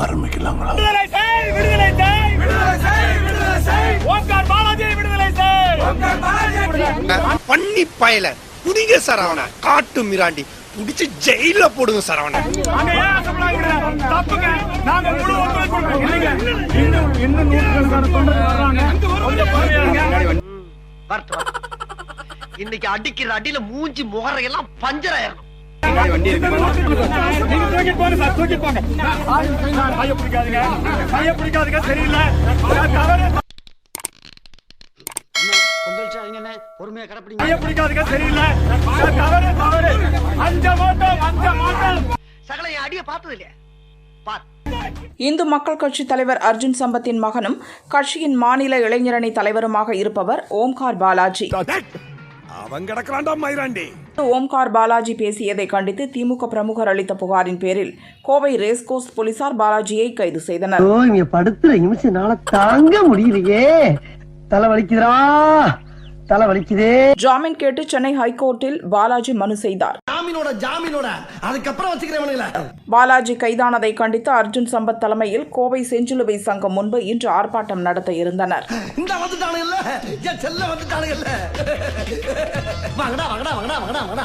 ஆரம்பிக்கலாங்களா? விடுதலை செய் விடுதலை செய். விடுதலை செய் விடுதலை செய். ஓம்கார் பாலாஜி விடுதலை செய். ஓம்கார் பாலாஜி. பண்ணி பயல புடிங்க சார் அவனை காட்டு மிராண்டி புடிச்சு ஜெயில போடுங்க சார் அவனை அங்க ஏன் தப்புங்க. நாங்க முழு ஒத்துழைப்பு கொடுக்கிறோம். இல்லைங்க. இன்னும் இன்னும் நூற்றுக்கணக்கான தொண்டர்கள் வர்றாங்க. கொஞ்சம் வரட்டு. இன்னைக்கு அடிக்கிற அடியில மூஞ்சி முகரையெல்லாம் பஞ்சர் பொறுமையா கடைப்பிடிங்க சரியில்லை சகல என் அடிய பார்த்தது இல்லையா இந்து மக்கள் கட்சி தலைவர் அர்ஜுன் சம்பத்தின் மகனும் கட்சியின் மாநில இளைஞரணி தலைவருமாக இருப்பவர் ஓம்கார் பாலாஜி அவன் கிடக்குறான்டா மயிராண்டி ஓம்கார் பாலாஜி பேசியதை கண்டித்து திமுக பிரமுகர் அளித்த புகாரின் பேரில் கோவை ரேஸ்கோர்ஸ் போலீசார் பாலாஜியை கைது செய்தனர். இங்க படுத்துற நிமிஷம்னால தாங்க முடியலையே. தலை வலிக்குதுடா. தலை வலிக்குதே. ஜாமீன் கேட்டு சென்னை ஹைகோர்ட்டில் பாலாஜி மனு செய்தார். ஜாமீனோட ஜாமீனோட. அதுக்கப்புறம் வச்சுக்கிறவனுங்கள. பாலாஜி கைதானதை கண்டித்து அர்ஜுன் சம்பத் தலைமையில் கோவை செஞ்சிலுவை சங்கம் முன்பு இன்று ஆர்ப்பாட்டம் நடத்த இருந்தனர். இந்த வந்துட்டானுங்கல்ல? என் செல்ல வந்துட்டானுங்கல்ல? வாங்கடா வாங்கடா வாங்கடா வாங்கடா வாங்கடா.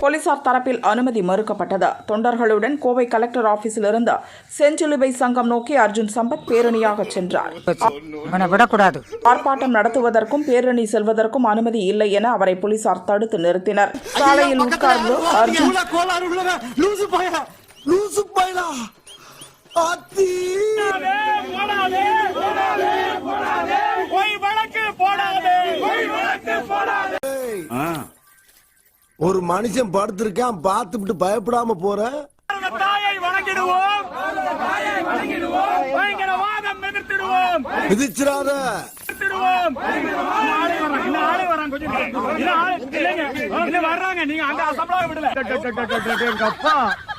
போலீசார் தரப்பில் அனுமதி மறுக்கப்பட்டது. தொண்டர்களுடன் கோவை கலெக்டர் ஆபீஸில் இருந்து செஞ்சிலுவை சங்கம் நோக்கி அர்ஜுன் சம்பத் பேரணியாக சென்றார். விடக்கூடாது. ஆர்ப்பாட்டம் நடத்துவதற்கும் பேரணி செல்வதற்கும் அனுமதி இல்லை என அவரை போலீசார் தடுத்து நிறுத்தினர். சாலையில் உட்கார்ந்து லூசு பாயா. லூசு பாயலா ஆத்தி. போடாதே போடாதே போடாதே பொய் வழக்கு போடாதே. பொய் வழக்கு போடாதே. ஒரு மனுஷன் படுத்திருக்கான் பார்த்துட்டு பயப்படாம போற. தாயை வணங்கிடுவோம். தாயை வணங்கிடுவோம். பயங்கரவாதம் எதிர்த்திடுவோம். மிதிச்சிடாத.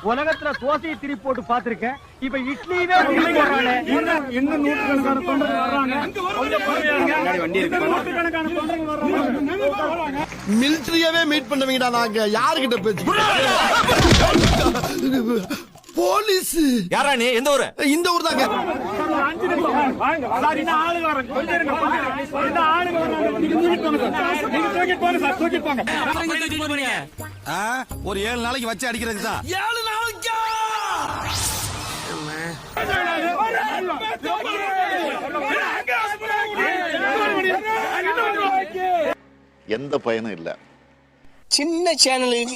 உலகத்துல தோசையை திருப்பி போட்டு பாத்திருக்கேன் இப்ப இட்லியுமே. இன்னும் இன்னும் நூற்றுக்கணக்கான தொண்டர்கள் வர்றாங்க. மீட் பண்ணுவீங்கடா நாங்க. யாருகிட்ட பேச்சு? போலீஸ். யாரா நீ எந்த ஊரு? இந்த ஊர் தாங்க. சார், இன்னும் ஆளுங்க வராங்க. கொஞ்சம் இருங்க, கொஞ்சம் இருங்க. இன்னும் ஆளுங்க வராங்க. நீங்க தூக்கிட்டு போங்க சார். நீங்க தூக்கிட்டு போங்க சார், தூக்கிட்டு போங்க. ஒரு ஏழு நாளைக்கு வச்சு அடிக்கிறதுக்கு தான் ஏழு நாளைக்கா எந்த பயனும் இல்லை சின்ன சேனலுக்கு